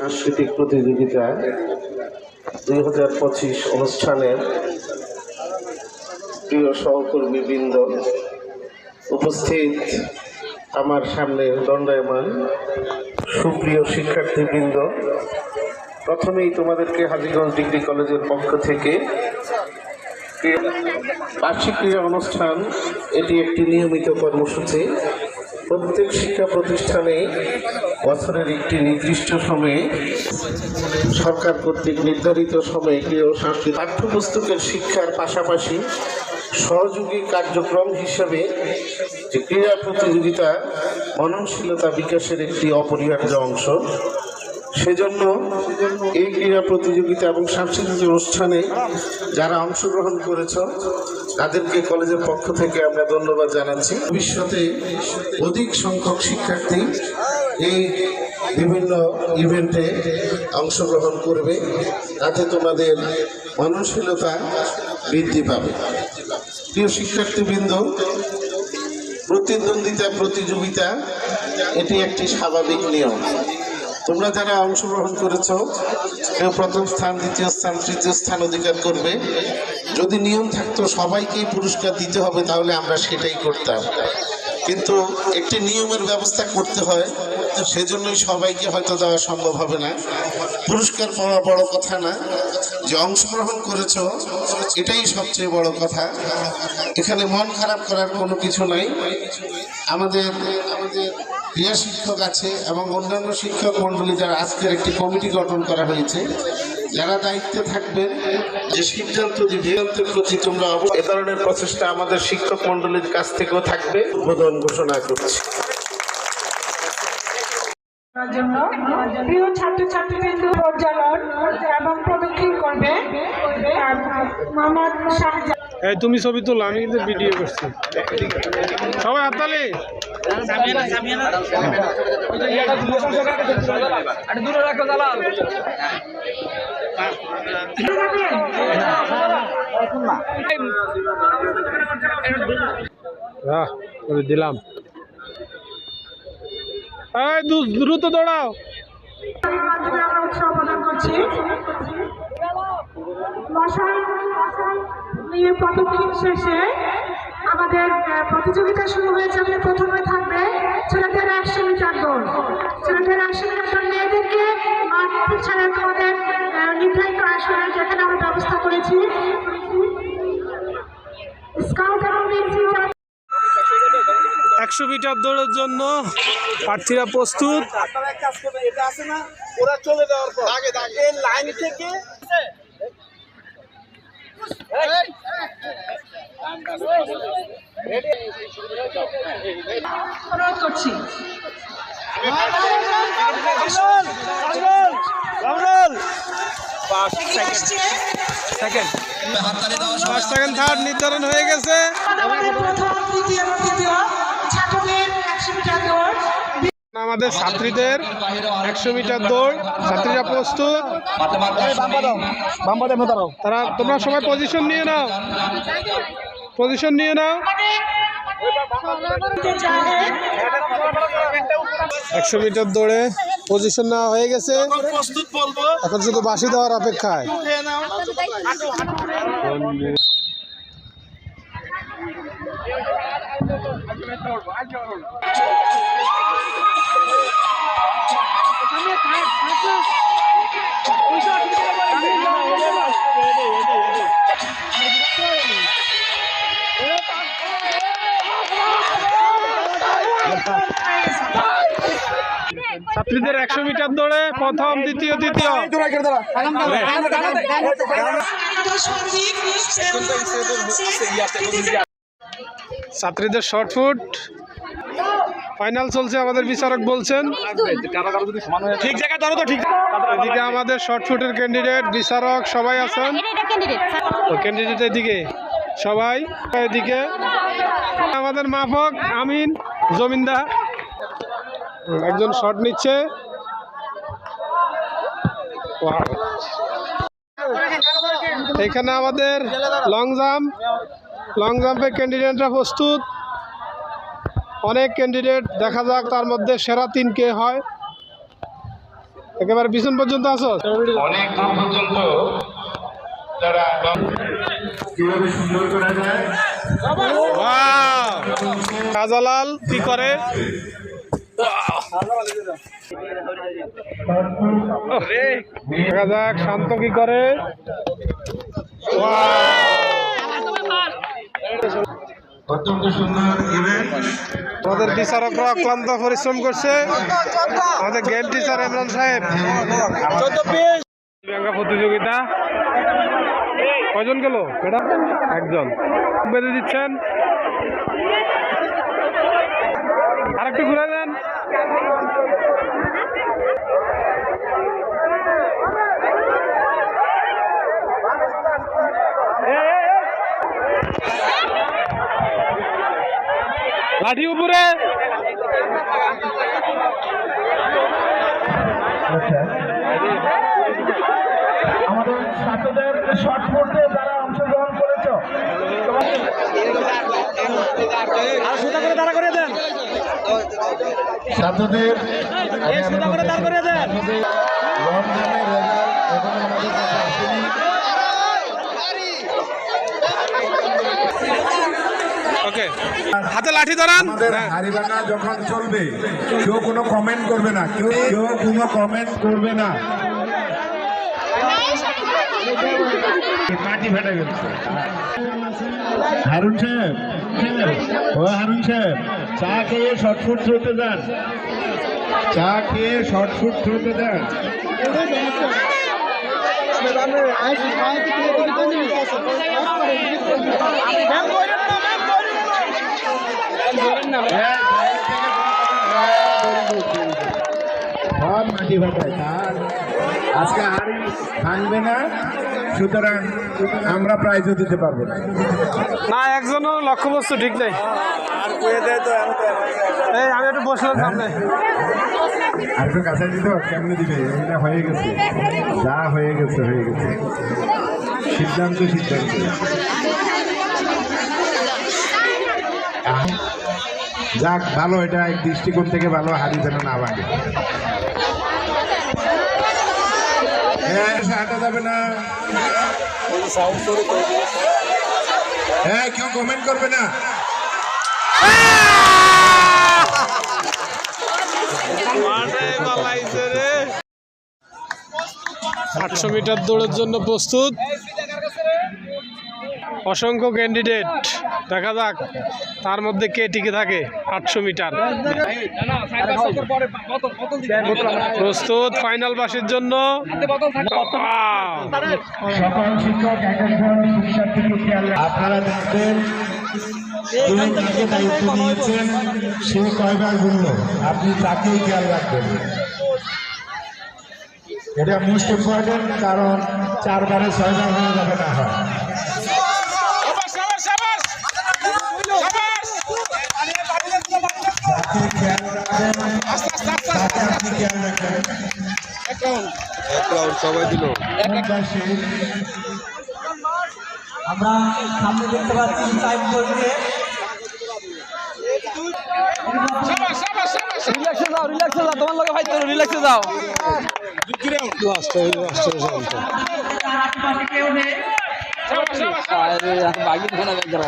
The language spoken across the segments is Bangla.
সাংস্কৃতিক প্রতিযোগিতা দুই হাজার পঁচিশ অনুষ্ঠানের প্রিয় সহকর্মী বৃন্দ উপস্থিত আমার সামনে দণ্ডায়মান সুপ্রিয় শিক্ষার্থীবৃন্দ, প্রথমেই তোমাদেরকে হাজিগঞ্জ ডিগ্রি কলেজের পক্ষ থেকে বার্ষিক ক্রীড়া অনুষ্ঠান, এটি একটি নিয়মিত কর্মসূচি। প্রত্যেক শিক্ষা প্রতিষ্ঠানে বছরের একটি নির্দিষ্ট সময়ে সরকার কর্তৃক নির্ধারিত সময়ে ও সাংস্কৃতিক পাঠ্যপুস্তকের শিক্ষার পাশাপাশি সহযোগী কার্যক্রম হিসেবে যে ক্রীড়া প্রতিযোগিতা, মননশীলতা বিকাশের একটি অপরিহার্য অংশ। সেজন্য এই ক্রীড়া প্রতিযোগিতা এবং সাংস্কৃতিক অনুষ্ঠানে যারা অংশগ্রহণ করেছ, তাদেরকে কলেজের পক্ষ থেকে আমরা ধন্যবাদ জানাচ্ছি। ভবিষ্যতে অধিক সংখ্যক শিক্ষার্থী এই বিভিন্ন ইভেন্টে অংশগ্রহণ করবে। তাতে তোমাদের মননশীলতা বৃদ্ধি পাবে। প্রিয় শিক্ষার্থীবৃন্দ, প্রতিদ্বন্দ্বিতা প্রতিযোগিতা, এটি একটি স্বাভাবিক নিয়ম। তোমরা যারা অংশগ্রহণ করেছ কেউ প্রথম স্থান, দ্বিতীয় স্থান, তৃতীয় স্থান অধিকার করবে। যদি নিয়ম থাকতো, সবাইকেই পুরস্কার দিতে হবে, তাহলে আমরা সেটাই করতাম। কিন্তু একটি নিয়মের ব্যবস্থা করতে হয়, সেজন্যই সবাইকে হয়তো দেওয়া সম্ভব হবে না। পুরস্কার পাওয়া বড় কথা না। যে অংশগ্রহণ করেছ, এটাই সবচেয়ে বড় কথা। এখানে মন খারাপ করার কোনো কিছু নাই। আমাদের আমাদের ক্রিয়া শিক্ষক আছে এবং অন্যান্য শিক্ষক মণ্ডলী যারা আজকের একটি কমিটি গঠন করা হয়েছে যারা দায়িত্বে থাকবেন যে সিদ্ধান্ত দিবে সিদ্ধান্তের প্রতি তোমরা এ ধরনের প্রচেষ্টা আমাদের শিক্ষক মণ্ডলীর কাছ থেকেও থাকবে। উদ্বোধন ঘোষণা করছি। জন্য প্রিয় এবং প্রদক্ষিণ করবে মোহাম্মদ শাহজাহান এই তুমি ছবি তোলো আমি কিন্তু ভিডিও করছি। সবাই হাততালি? হ্যাঁ দিলাম। দ্রুত দৌড়াও। আমরা উৎসাহ প্রদান করছি। নিয়ে প্রদক্ষিণ শেষে আমাদের প্রতিযোগিতা শুরু হয়ে যাবে। প্রথমে থাকবে ছেলেদের একশো মিটার দৌড় ছেলেদের একশো মিটার মেয়েদেরকে মাঠ ছাড়া তোমাদের নির্ধারিত আসনে যেখানে আমরা ব্যবস্থা করেছি। স্কাউট এবং একশো মিটার দৌড়ের জন্য প্রার্থীরা প্রস্তুত। এটা আছে না ওরা চলে যাওয়ার পর লাইন থেকে। অনুরোধ করছি ফার্স্ট সেকেন্ড থার্ড নির্ধারণ হয়ে গেছে আমাদের প্রথম দ্বিতীয় এবং তৃতীয় ছাত্রদের একশো মিটার দৌড় আমাদের ছাত্রীদের একশো মিটার দৌড় ছাত্রীরা প্রস্তুত তারা তোমরা সবাই পজিশন নিয়ে নাও। পজিশন নিয়ে নাও। একশো মিটার দৌড়ে পজিশন নেওয়া হয়ে গেছে। এখন শুধু বাসি দেওয়ার অপেক্ষায়। ছাত্রীদের একশো মিটার দৌড়ে প্রথম দ্বিতীয় তৃতীয়। ছাত্রীদের শর্ট ফুট। ফাইনাল চলছে আমাদের বিচারক বলছেন। ঠিক জায়গায় ধরো তো ঠিক এদিকে আমাদের শর্ট ফুটের ক্যান্ডিডেট বিচারক সবাই আছেন। ক্যান্ডিডেট এদিকে সবাই এদিকে। আমাদের মাফক আমিন। জমিনদা একজন শট নিচ্ছে। এখানে আমাদের লং জাম্প লং জাম্পের ক্যান্ডিডেটরা প্রস্তুত। অনেক ক্যান্ডিডেট দেখা যাক তার মধ্যে সেরা তিন কে হয়। একেবারে পিছন পর্যন্ত আসো। অনেক দূর পর্যন্ত তারা কীভাবে সুন্দর করা যায়? শাহজালাল কি করে? দেখা যাক শান্ত কি করে? অত্যন্ত সুন্দর ইভেন্ট আমাদের বিচারকরা অক্লান্ত পরিশ্রম করছে। আমাদের গেম টিচার ইমরান সাহেব। প্রিয়াঙ্কা প্রতিযোগিতা। কজন গেল? ম্যাডাম একজন। বেঁধে দিচ্ছেন। আরেকটু ঘুরে দেন লাঠি উপরে। আমাদের শর্ট ফুটে যারা অংশগ্রহণ করেছ আর সোজা করে দাঁড়া করে দেন। ছাত্রদের হাতে লাঠি ধরান। হারিবানা যখন চলবে কেউ কোনো কমেন্ট করবে না কেউ কেউ কোনো কমেন্ট করবে না। মাটি হারুন সাহেব, ও হারুন সাহেব, চা খেয়ে শর্টফুট থ্রোতে যান। চা খেয়ে শর্টফুট থ্রোতে যান। সব মাটি ফাটায় তার আজকে হাড়ি ভাঙবে না সুতরাং আমরা প্রাইজও দিতে পারব না। না একজনও লক্ষ্যবস্তু ঠিক নেই। এই আমি একটু বসলাম সামনে। আর একটু কাছে দিত কেমনে দিবে? এটা হয়ে গেছে। যা হয়ে গেছে হয়ে গেছে। সিদ্ধান্ত সিদ্ধান্ত। যাক ভালো এটা এক দৃষ্টিকোণ থেকে ভালো হারি যেন না ভাঙে। হ্যাঁ হাঁটা যাবে না। হ্যাঁ কেউ কমেন্ট করবে না। আটশো মিটার দৌড়ের জন্য প্রস্তুত। অসংখ্য ক্যান্ডিডেট দেখা যাক, তার মধ্যে কে টিকে থাকে আটশো মিটার। প্রস্তুত ফাইনাল বাসের জন্য। আপনারা দেখবেন দায়িত্ব সে কয়বার ঘুরল, আপনি তাকেই খেয়াল রাখবেন। এটা মোস্ট ইম্পর্টেন্ট কারণ চারবারে ছয়বার হয়ে যাবে না হয়। তাকে খেয়াল রাখবেন তাকে আপনি খেয়াল রাখবেন সবাই দিল আমরা সামনে দেখতে পাচ্ছি টাইম করবে রিল্যাক্সে যাও রিল্যাক্সে যাও তোমার লগে ফাইট করো রিল্যাক্সে যাও আরে বাকি ফোনে ব্যাগ করা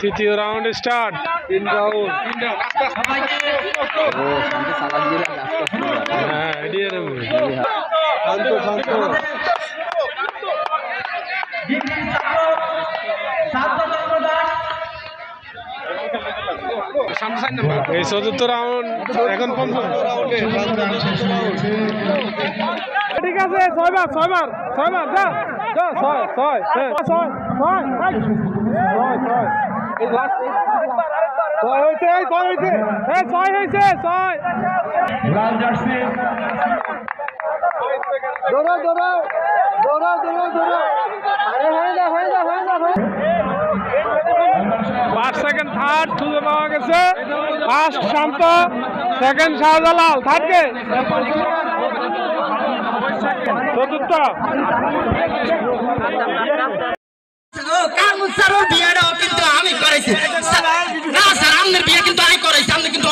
তৃতীয় রাউন্ড স্টার্ট। তিন রাউন্ড। হ্যাঁ নেব। শান্ত শান্ত এই চতুর্থ রাউন্ড এখন পঞ্চম। ঠিক আছে, ছয়বার ছয়বার। ছয়বার যা যা ছয় ছয় হ্যাঁ, ছয় ছয় ছয় ছয়। এই last ছয় হয়েছে এই ছয় হয়েছে এই ছয় হয়েছে ছয়। লাল জার্সি। দৌড়াও দৌড়াও দৌড়াও দৌড়াও দৌড়াও। আরে হয়ে যা হয়ে যা হয়ে যা পাঁচ সেকেন্ড থার্ড খুঁজে পাওয়া গেছে। First Shanto. Second Shahjalal third কে? কিন্তু আমি করেছি। না, স্যার আপনার বিয়ে কিন্তু আমি করেছি আপনি কিন্তু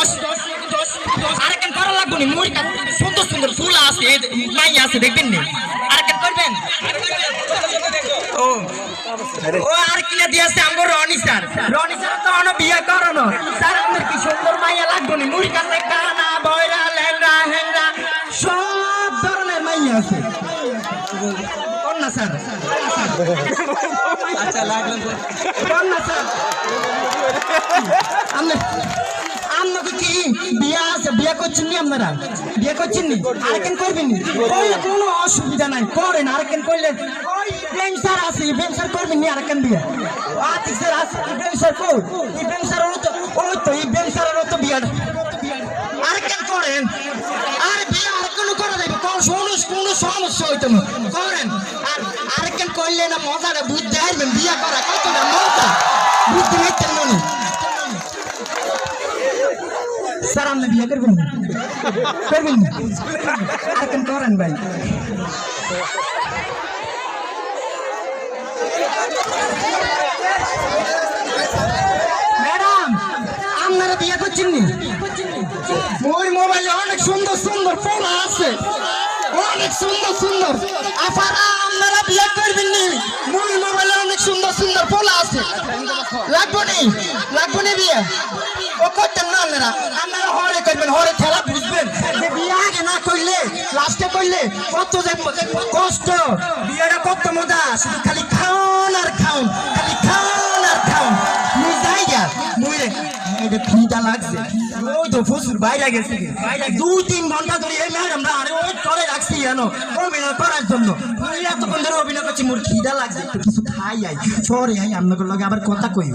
আরেকদিন করা লাগবো সুন্দর সুন্দর চুল আছে নাই আছে ও ও, আর কিনা দিয়েছে আমার রনি তো অন বিয়ে করানো। স্যার আপনার কি সুন্দর মাইয়া লাগবো নি, মুড়ি কাছে একটা আচ্ছা লাগল কোন না স্যার আমরা আপনাকে কি? বিয়া আছে, বিয়া করছেন নি আপনারা? বিয়া করছেন নি আরেকেন করবেন নি করলে কোনো অসুবিধা নাই, করেন আরেকেন করলে ইব্রাহিম স্যার আছে, ইব্রাহিম স্যার করবেন নি আরেকেন বিয়া? আতিক স্যার আছে, ইব্রাহিম স্যার কো ইব্রাহিম স্যার ওই তো ওই তো, ইব্রাহিম স্যার তো বিয়া মজাটা বুঝতে পারবেন বিয়া করা কতটা মজা? বুঝতে পারতেন মনে। স্যার আপনি বিয়ে করবেন করবেন এখন করেন ভাই? ম্যাডাম আপনারা বিয়ে করছেন নি? ওই মোবাইলে অনেক সুন্দর সুন্দর ফোন আছে। অনেক সুন্দর সুন্দর। আপনারা আপনারা বিয়ে করবেন নি। মোবাইলে অনেক সুন্দর সুন্দর ফোন আছে। লাগবো নি? লাগবো নি বিয়ে? ও করতেন না আপনারা। আপনারা হরে করবেন, হরে খেলা বুঝবেন। যে বিয়ে আগে না করলে লাস্টে করলে কত যে কষ্ট। বিয়েটা কত মজা। শুধু খালি খাওন আর খাওন, খালি খাওন আর খাওন। মুই যাই গা মুই রে এটা খিদা লাগছে। ওই তো ফসুর বাইরে গেছে দুই তিন ঘণ্টা ধরে এই ম্যাডামরা আরে ওই করে জানো? অভিনয় করার জন্য। মুই এতক্ষণ ধরে অভিনয় করছি মোর খিদা লাগছে একটু কিছু খাই আই। সরে আই আপনাদের লগে আবার কথা কই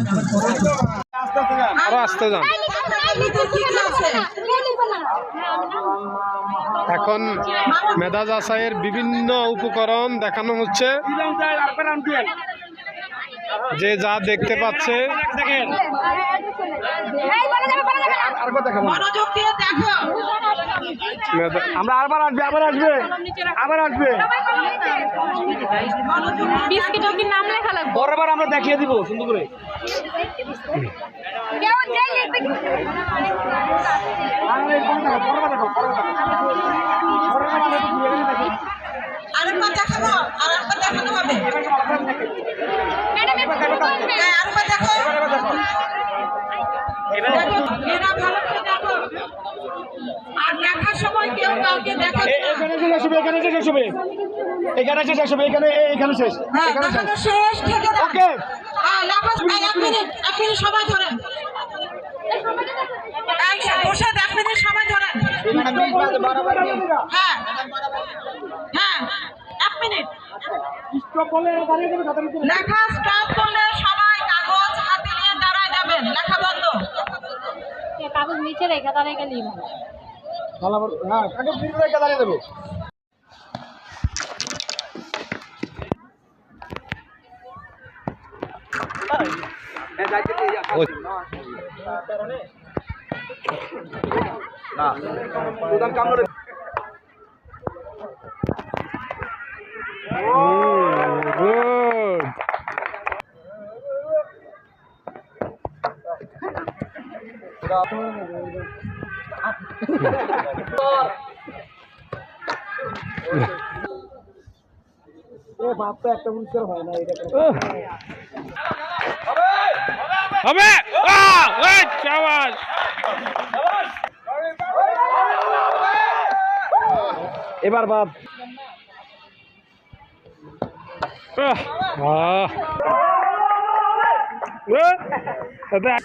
আরও আসতে যান। এখন মেধা যাচাইয়ের বিভিন্ন উপকরণ দেখানো হচ্ছে। যে যা দেখতে পাচ্ছে। আমরা আবার আসবে আবার আসবে আবার আসবে। পরের আমরা দেখিয়ে দিব, সুন্দর করে। আরেকবার দেখাবো, আরেকবার দেখানো হবে। আর দেখার সময় কেউ কাউকে দেখাবে এখানে শেষ হবে এখানে শেষ হবে এখানে শেষ হবে এখানে এখানে শেষ এখানে শেষ ওকে এক মিনিট সময় ধরেন এই বসে এক মিনিট সময় ধরেন হ্যাঁ হ্যাঁ এক মিনিট। স্টপ বলে দাঁড়িয়ে যাবে লেখা স্টপ করলে সবাই কাগজ হাতে নিয়ে দাঁড়ায় যাবেন। লেখা বন্ধ। কাগজ নিচে রেখে তারা গেলি ভালো হ্যাঁ কাগজ ভিতরে রেখে দাঁড়িয়ে যাবে। প্রধান কামড়ে গুড এ বাপ তো একটা পুরস্কার হয় না এটা হবে আহ, এই, শাবাশ। এবার বাপ আহ, আহ। এ, এটা-